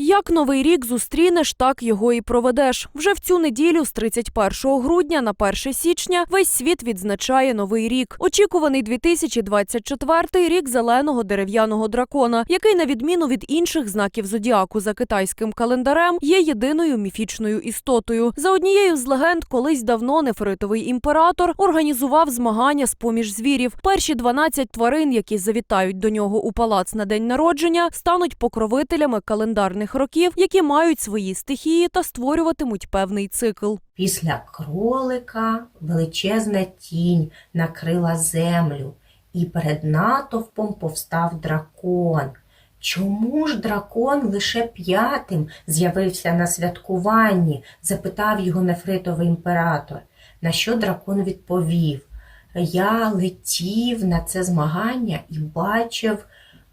Як новий рік зустрінеш, так його і проведеш. Вже в цю неділю, з 31 грудня на 1 січня, весь світ відзначає новий рік. Очікуваний 2024 рік зеленого дерев'яного дракона, який, на відміну від інших знаків зодіаку за китайським календарем, є єдиною міфічною істотою. За однією з легенд, колись давно нефритовий імператор організував змагання з поміж звірів. Перші 12 тварин, які завітають до нього у палац на день народження, стануть покровителями календарних років, які мають свої стихії та створюватимуть певний цикл. Після кролика величезна тінь накрила землю, і перед натовпом повстав дракон. Чому ж дракон лише п'ятим з'явився на святкуванні? запитав його нефритовий імператор. На що дракон відповів: Я летів на це змагання і бачив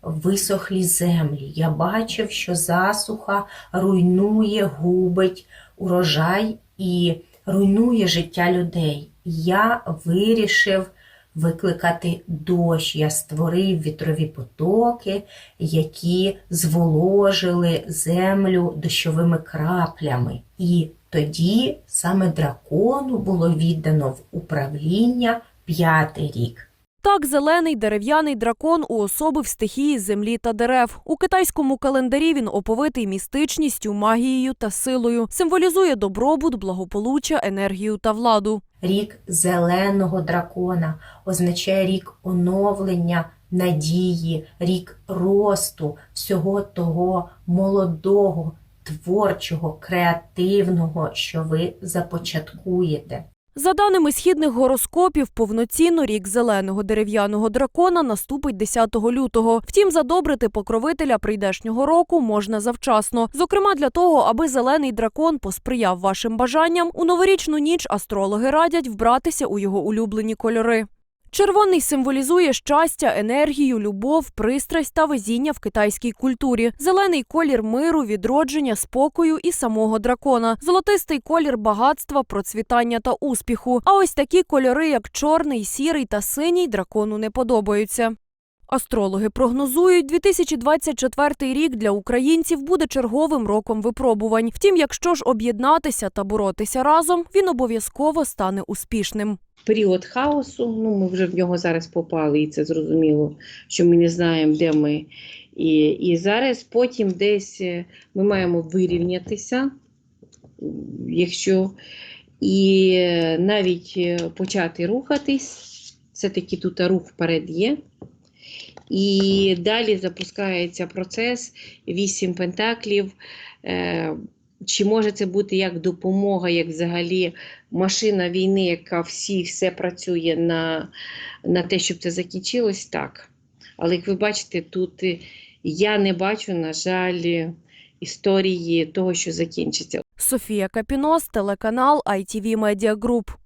висохлі землі. Я бачив, що засуха руйнує, губить урожай і руйнує життя людей. Я вирішив викликати дощ. Я створив вітрові потоки, які зволожили землю дощовими краплями. І тоді саме дракону було віддано в управління п'ятий рік. Так, зелений дерев'яний дракон уособив стихії землі та дерев. У китайському календарі він оповитий містичністю, магією та силою, символізує добробут, благополуччя, енергію та владу. Рік зеленого дракона означає рік оновлення, надії, рік росту, всього того молодого, творчого, креативного, що ви започаткуєте. За даними східних гороскопів, повноцінно рік зеленого дерев'яного дракона наступить 10 лютого. Втім, задобрити покровителя прийдешнього року можна завчасно. Зокрема, для того, аби зелений дракон посприяв вашим бажанням, у новорічну ніч астрологи радять вбратися у його улюблені кольори. Червоний символізує щастя, енергію, любов, пристрасть та везіння в китайській культурі. Зелений колір миру, відродження, спокою і самого дракона. Золотистий колір багатства, процвітання та успіху. А ось такі кольори, як чорний, сірий та синій, дракону не подобаються. Астрологи прогнозують, 2024 рік для українців буде черговим роком випробувань. Втім, якщо ж об'єднатися та боротися разом, він обов'язково стане успішним. період хаосу. Ну, ми вже в нього зараз попали, і це зрозуміло, що ми не знаємо, де ми. І, і зараз потім десь е, ми маємо вирівнятися, якщо і е, навіть е, почати рухатись, все-таки тут рух вперед є. І далі запускається процес вісім пентаклів. Е, Чи може це бути як допомога, як взагалі машина війни, яка всі все працює на, на те, щоб це закінчилось, так. Але як ви бачите, тут е, я не бачу, на жаль, історії того, що закінчиться. Софія Капінос, телеканал ITV Media Group.